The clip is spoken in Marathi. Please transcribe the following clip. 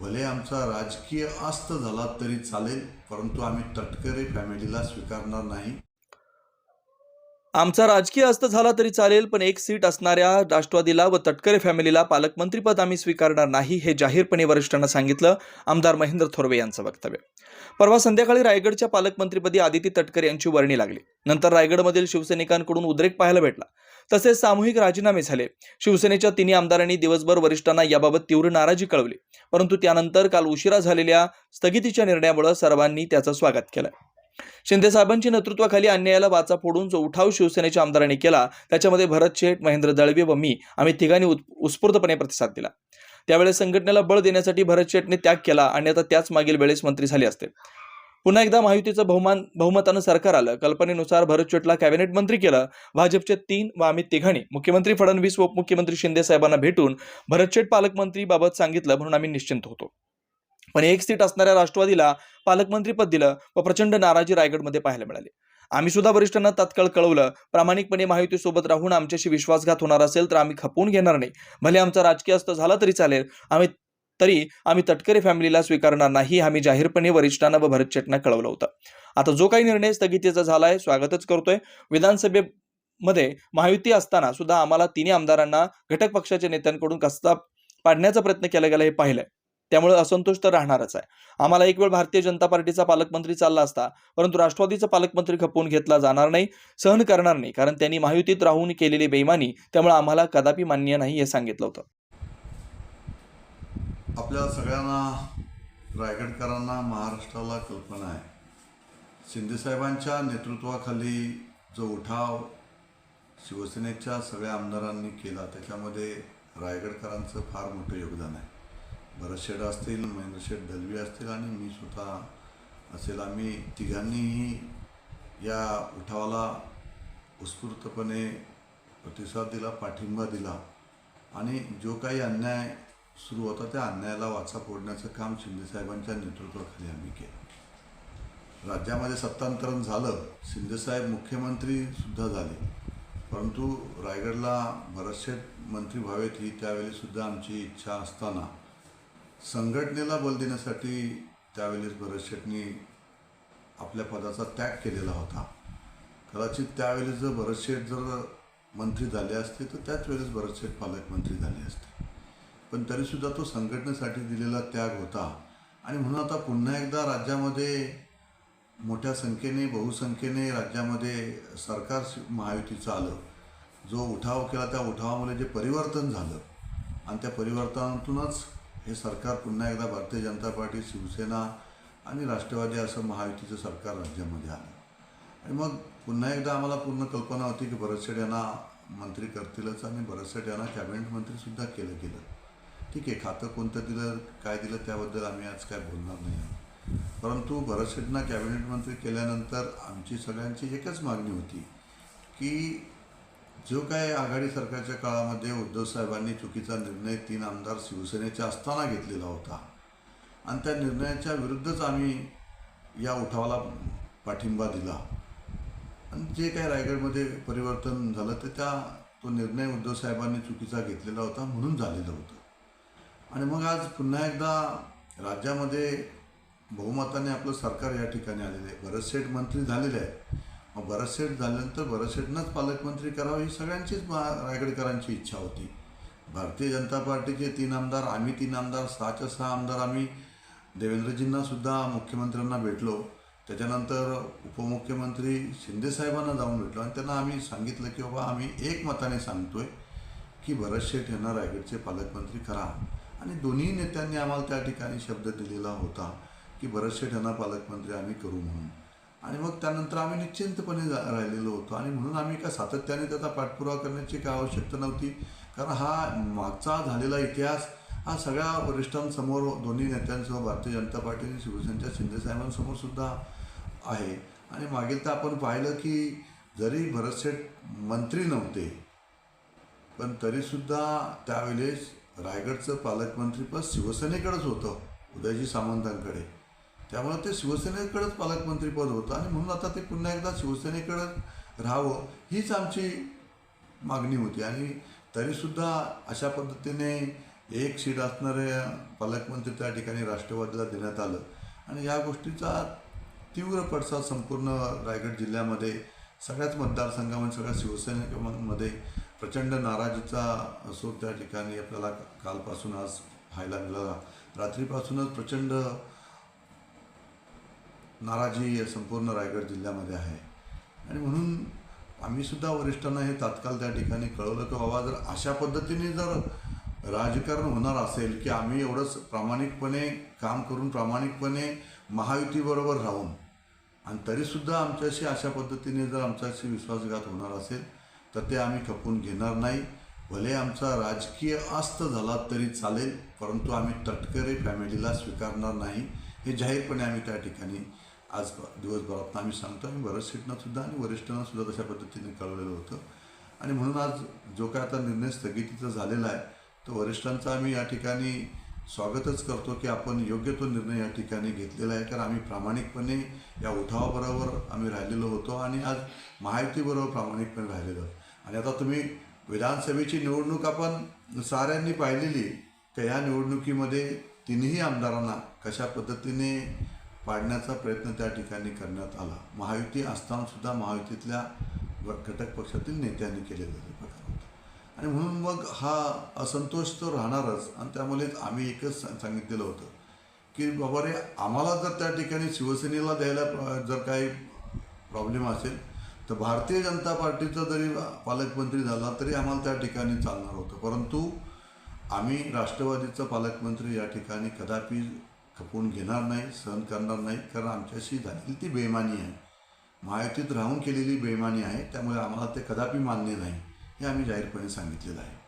भले आमचा राजकीय अस्त झाला तरी चालेल परंतु आम्ही तटकरे फॅमिलीला स्वीकारणार नाही. आमचा राजकीय अस्त झाला तरी चालेल पण एक सीट असणाऱ्या राष्ट्रवादीला व तटकरे फॅमिलीला पालकमंत्रीपद आम्ही स्वीकारणार नाही हे जाहीरपणे वरिष्ठांना सांगितलं आमदार महेंद्र थोरवे यांचं वक्तव्य. परवा संध्याकाळी रायगडच्या पालकमंत्रीपदी आदिती तटकरे यांची वर्णी लागली. नंतर रायगडमधील शिवसैनिकांकडून उद्रेक पाहायला भेटला. तसेच सामूहिक राजीनामे झाले. शिवसेनेच्या तिन्ही आमदारांनी दिवसभर वरिष्ठांना याबाबत तीव्र नाराजी कळवली. परंतु त्यानंतर काल उशिरा झालेल्या स्थगितीच्या निर्णयामुळे सर्वांनी त्याचं स्वागत केलं. शिंदे साहेबांच्या नेतृत्वाखाली अन्यायाला वाचा फोडून जो उठाव शिवसेनेच्या आमदारांनी केला त्याच्यामध्ये भरत शेठ महेंद्र दळवे व मी आम्ही तिघांनी उत्स्फूर्तपणे प्रतिसाद दिला. त्यावेळेस संघटनेला बळ देण्यासाठी भरत शेठने त्याग केला आणि आता त्याच मागील वेळेस मंत्री झाले असते. पुन्हा एकदा महायुतीचं बहुमान बहुमतानं सरकार आलं. कल्पनेनुसार भरत शेठला कॅबिनेट मंत्री केलं. भाजपचे तीन व आम्ही तिघांनी मुख्यमंत्री फडणवीस व उपमुख्यमंत्री शिंदे साहेबांना भेटून भरत शेठ पालकमंत्री बाबत सांगितलं म्हणून आम्ही निश्चिंत होतो. पण एक सीट असणाऱ्या राष्ट्रवादीला पालकमंत्रीपद दिलं व प्रचंड नाराजी रायगडमध्ये पाहायला मिळाली. आम्ही सुद्धा वरिष्ठांना तात्काळ कळवलं. प्रामाणिकपणे महायुतीसोबत राहून आमच्याशी विश्वासघात होणार असेल तर आम्ही खपवून घेणार नाही. भले आमचा राजकीय असतं झाला तरी चालेल. आम्ही तरी आम्ही तटकरे फॅमिलीला स्वीकारणार नाही आम्ही जाहीरपणे वरिष्ठांना व भरत चेटना कळवलं होतं. आता जो काही निर्णय स्थगितीचा झालाय स्वागतच करतोय. विधानसभेमध्ये महायुती असताना सुद्धा आम्हाला तिन्ही आमदारांना घटक पक्षाच्या नेत्यांकडून कसा पाडण्याचा प्रयत्न केला गेला हे पाहिलंय. त्यामुळे असंतोष तर राहणारच आहे. आम्हाला एक वेळ भारतीय जनता पार्टीचा पालकमंत्री चालला असता परंतु राष्ट्रवादीचा पालकमंत्री खपवून घेतला जाणार नाही सहन करणार नाही कारण त्यांनी महायुतीत राहून केलेली बेईमानी त्यामुळे आम्हाला कदापि मान्य नाही हे सांगितलं होतं. आपल्या सगळ्यांना रायगडकरांना महाराष्ट्राला कल्पना आहे. शिंदेसाहेबांच्या नेतृत्वाखाली जो उठाव शिवसेनेच्या सगळ्या आमदारांनी केला त्याच्यामध्ये रायगडकरांचं फार मोठं योगदान आहे. भरतशेठ असतील महेंद्रशेठ दलवी असतील आणि मी स्वतः असेल आम्ही तिघांनीही या उठावाला उत्स्फूर्तपणे प्रतिसाद दिला पाठिंबा दिला. आणि जो काही अन्याय सुरू होता त्या अन्यायाला वाचा फोडण्याचं काम शिंदेसाहेबांच्या नेतृत्वाखाली आम्ही केलं. राज्यामध्ये सत्तांतरण झालं शिंदेसाहेब मुख्यमंत्री सुद्धा झाले. परंतु रायगडला भरतशेठ मंत्री व्हावेत ही त्यावेळीसुद्धा आमची इच्छा असताना संघटनेला बल देण्यासाठी त्यावेळेस भरत शेठनी आपल्या पदाचा त्याग केलेला होता. कदाचित त्यावेळेस जर भरत शेठ जर मंत्री झाले असते तर त्याच वेळेस भरत शेठ पालकमंत्री झाले असते. पण तरीसुद्धा तो संघटनेसाठी दिलेला त्याग होता. आणि म्हणून आता पुन्हा एकदा राज्यामध्ये मोठ्या संख्येने बहुसंख्येने राज्यामध्ये सरकार महायुतीचं आलं. जो उठाव केला त्या उठावामुळे जे परिवर्तन झालं. आणि त्या परिवर्तनातूनच हे सरकार पुन्हा एकदा भारतीय जनता पार्टी शिवसेना आणि राष्ट्रवादी असं महायुतीचं सरकार राज्यामध्ये आलं आणि मग पुन्हा एकदा आम्हाला पूर्ण कल्पना होती की भरतशेठ यांना मंत्री करतीलच आणि भरतशेठ यांना कॅबिनेट मंत्रीसुद्धा केलं गेलं ठीक आहे खातं कोणतं दिलं काय दिलं त्याबद्दल आम्ही आज काय बोलणार नाही आहोत. परंतु भरतशेठना कॅबिनेट मंत्री केल्यानंतर आमची सगळ्यांची एकच मागणी होती की जो काय आघाडी सरकारच्या काळामध्ये उद्धव साहेबांनी चुकीचा निर्णय तीन आमदार शिवसेनेच्या असताना घेतलेला होता. आणि त्या निर्णयाच्या विरुद्धच आम्ही या उठावाला पाठिंबा दिला. आणि जे काय रायगडमध्ये परिवर्तन झालं ते त्या तो निर्णय उद्धव साहेबांनी चुकीचा घेतलेला होता म्हणून झालेलं होतं. आणि मग आज पुन्हा एकदा राज्यामध्ये बहुमताने आपलं सरकार या ठिकाणी आलेलं आहे. भरतशेठ मंत्री झालेले आहे मग भरतशेठ झाल्यानंतर बरसेटनंच पालकमंत्री करावं ही सगळ्यांचीच मा रायगडकरांची इच्छा होती. भारतीय जनता पार्टीचे तीन आमदार आम्ही तीन आमदार सहाच्या सहा आमदार आम्ही देवेंद्रजींनासुद्धा मुख्यमंत्र्यांना भेटलो. त्याच्यानंतर उपमुख्यमंत्री शिंदेसाहेबांना जाऊन भेटलो आणि त्यांना आम्ही सांगितलं की बाबा आम्ही एक मताने सांगतोय की भरत शेठ यांना रायगडचे पालकमंत्री करा. आणि दोन्ही नेत्यांनी आम्हाला त्या ठिकाणी शब्द दिलेला होता की भरत शेठ यांना पालकमंत्री आम्ही करू म्हणून. आणि मग त्यानंतर आम्ही निश्चिंतपणे जा- राहिलेलो होतो. आणि म्हणून आम्ही काय सातत्याने त्याचा पाठपुरावा करण्याची काय आवश्यकता नव्हती. कारण हा मागचा झालेला इतिहास हा सगळ्या वरिष्ठांसमोर दोन्ही नेत्यांसह भारतीय जनता पार्टी आणि शिवसेनेच्या शिंदेसाहेबांसमोर सुद्धा आहे. आणि मागील तर आपण पाहिलं की जरी भरतशेठ मंत्री नव्हते पण तरीसुद्धा त्यावेळेस रायगडचं पालकमंत्रीपद शिवसेनेकडेच होतं उदयजी सामंतांकडे. त्यामुळे ते शिवसेनेकडेच पालकमंत्रीपद होतं आणि म्हणून आता ते पुन्हा एकदा शिवसेनेकडे राहावं हीच आमची मागणी होती. आणि तरीसुद्धा अशा पद्धतीने एक सीट असणारे पालकमंत्री त्या ठिकाणी राष्ट्रवादीला देण्यात आलं. आणि या गोष्टीचा तीव्र पडसाद संपूर्ण रायगड जिल्ह्यामध्ये सगळ्याच मतदारसंघामध्ये सगळ्या शिवसेनेमध्ये प्रचंड नाराजीचा असो त्या ठिकाणी आपल्याला कालपासून आज पाहायला मिळाला. रात्रीपासूनच प्रचंड नाराजी संपूर्ण रायगड जिल्ह्यामध्ये आहे. आणि म्हणून आम्हीसुद्धा वरिष्ठांना हे तात्काळ त्या ठिकाणी कळवलं की बाबा जर अशा पद्धतीने जर राजकारण होणार असेल की आम्ही एवढंच प्रामाणिकपणे काम करून प्रामाणिकपणे महायुतीबरोबर राहून आणि तरीसुद्धा आमच्याशी अशा पद्धतीने जर आमच्याशी विश्वासघात होणार असेल तर ते आम्ही खपवून घेणार नाही. भले आमचा राजकीय अस्त झाला तरी चालेल परंतु आम्ही तटकरे फॅमिलीला स्वीकारणार नाही. हे जाहीरपणे आम्ही त्या ठिकाणी आज दिवसभरात आम्ही सांगतो आम्ही बऱ्याच सुद्धा आणि वरिष्ठांना सुद्धा तशा पद्धतीने कळवलेलं होतं. आणि म्हणून आज जो काय आता निर्णय स्थगितीचा झालेला आहे तो वरिष्ठांचा आम्ही या ठिकाणी स्वागतच करतो की आपण योग्य तो निर्णय या ठिकाणी घेतलेला आहे. कारण आम्ही प्रामाणिकपणे या उठावाबरोबर आम्ही राहिलेलो होतो आणि आज महायुतीबरोबर प्रामाणिकपणे राहिलेलो आणि आता तुम्ही विधानसभेची निवडणूक आपण साऱ्यांनी पाहिलेली तर या निवडणुकीमध्ये तिन्ही आमदारांना कशा पद्धतीने पाडण्याचा प्रयत्न त्या ठिकाणी करण्यात आला. महायुती असतानासुद्धा महायुतीतल्या घटक पक्षातील नेत्यांनी केलेला प्रकार होता आणि म्हणून मग हा असंतोष तो राहणारच. आणि त्यामुळे आम्ही एकच सांगितलेलं होतं की बाबा रे आम्हाला जर त्या ठिकाणी शिवसेनेला द्यायला जर काही प्रॉब्लेम असेल तर भारतीय जनता पार्टीचा जरी पालकमंत्री झाला तरी आम्हाला त्या ठिकाणी चालणार होतं. परंतु आम्ही राष्ट्रवादीचा पालकमंत्री या ठिकाणी कदापि खपवून घेणार नाही सहन करणार नाही कारण आमच्याशी झालेली ती बेमानी आहे. महायुतीत राहून केलेली बेमानी आहे त्यामुळे आम्हाला ते कदापि मान्य नाही हे आम्ही जाहीरपणे सांगितलेलं आहे.